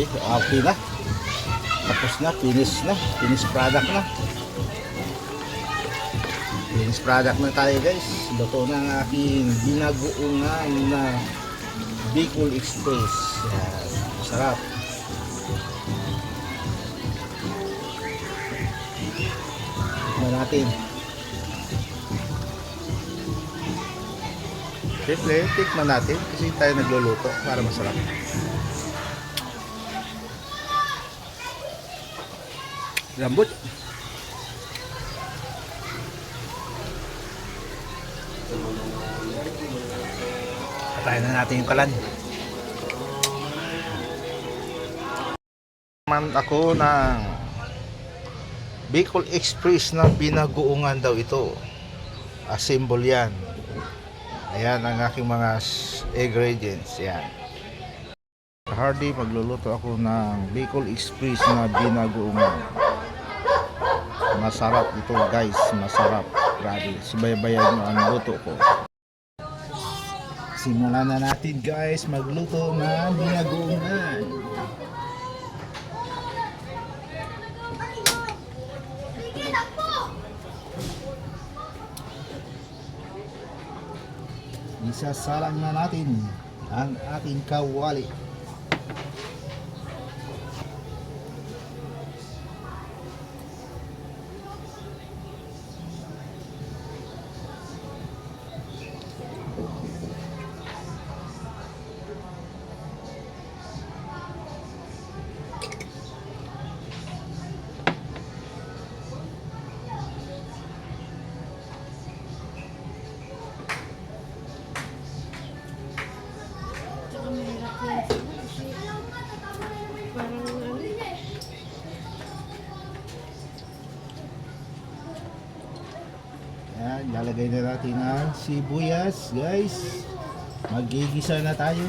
Okay, okay na. Tapos na, finish na. Finish product na. Finish product na tayo guys. Luto na ang aking binagoongan na Bicol Express. Yan. Masarap. Tikman natin. Siyempre, tikman natin kasi tayo nagluluto para masarap. Lambot. Patayin na natin yung kalan. Man ako ng Bicol Express na binagoongan daw ito. Assemble yan. Ayan ang aking mga ingredients. Yan. Hardy, magluluto ako ng Bicol Express na binagoongan. Masarap ito guys, masarap. Grabe, subaybayan mo ang luto ko. Simulan na natin guys magluto ng binagoongan. Isasalang na natin ang ating kawali. Yan, lalagay na natin ang sibuyas, guys. Magigisa na tayo.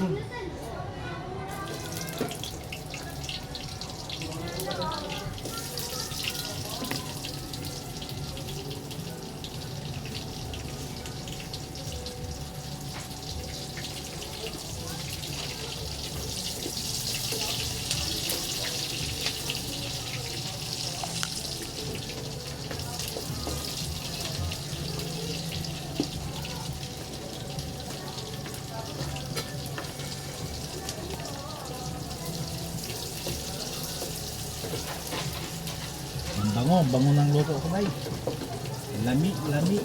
Ang bango, ang bango ng luto ko, bay. Lami, lami.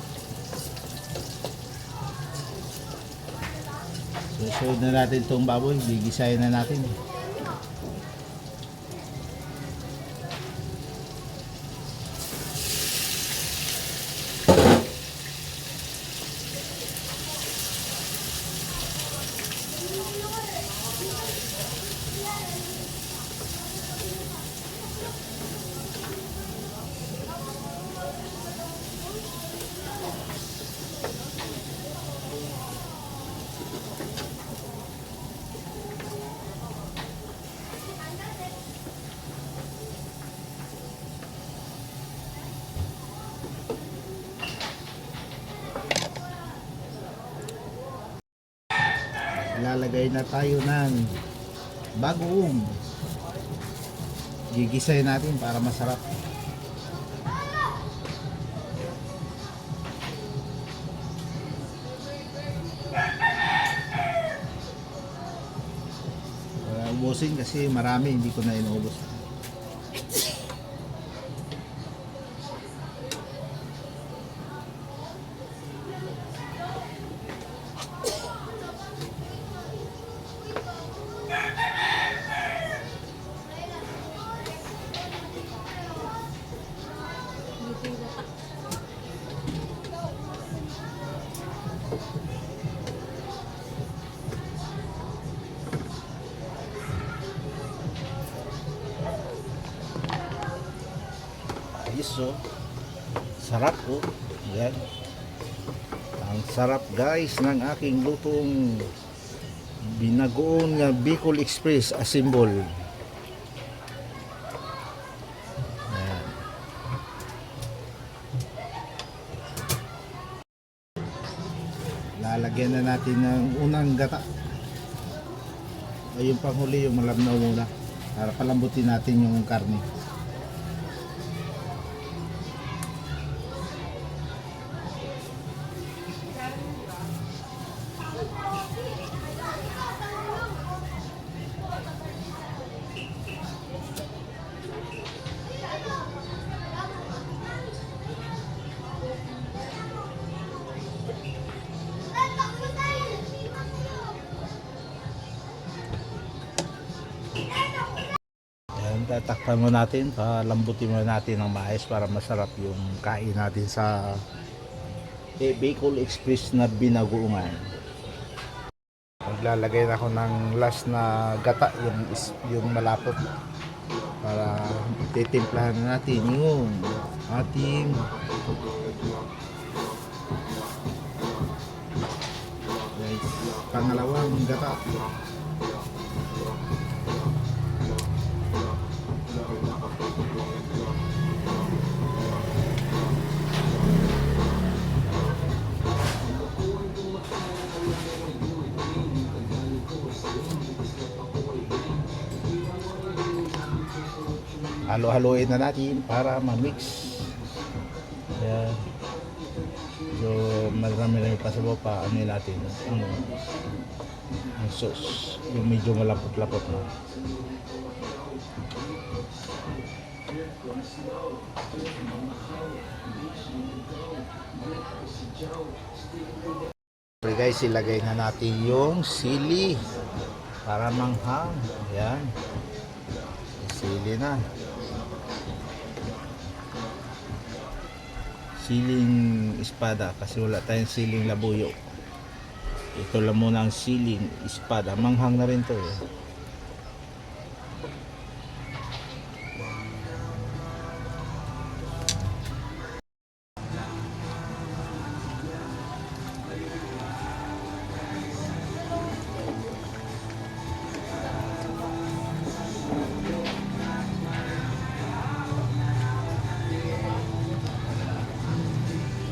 Susunod na natin itong baboy, gigisayin na natin. Lalagay na tayo ng bagoong. Gigisayin natin para masarap. Ubusin kasi marami hindi ko na inuubos. Oh. Sarap oh. Yan. Ang sarap guys ng aking lutong binagoon nga Bicol Express assemble. Yan. Lalagyan na natin ng unang gata. O yung panghuli yung malamnaw muna. Para palambutin natin yung karne. Tatakpan mo natin, palambutin mo natin ng maayos para masarap yung kain natin sa eh, Bicol Express na binagoongan. Maglalagay na ako ng last na gata, yung, yung malapot. Para titimplahan na natin yung ating pangalawang gata. Halo-haloin na natin para ma-mix. Ayan. So, marami-rami pa sa baba, ano yun natin, ang, ang sauce, yung medyo malapot-lapot na. Okay guys, ilagay na natin yung sili para manghang. Ayan. Sili na. Siling espada kasi wala tayong siling labuyo. Ito lang muna ang siling espada. Manghang na rin to eh.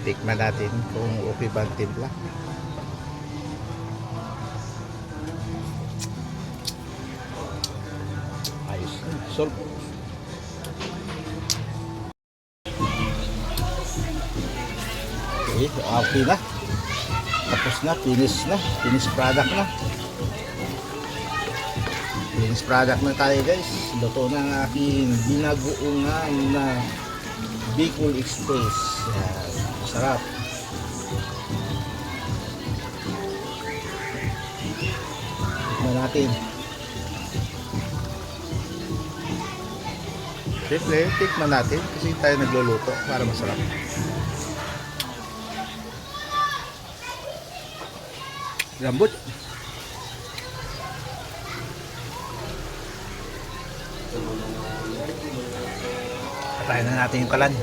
Tikman natin kung okay ba ang timpla. Ayos. Solve. Okay, okay na. Tapos na, finish na. Finish product na. Finish product na tayo guys. Luto na ang aking binagoongan na Bicol Express. Yan. Sarap. Tikman natin. Siyempre, tikman natin kasi tayo nagluluto para masarap. Lambot. Patayin na natin yung kalan.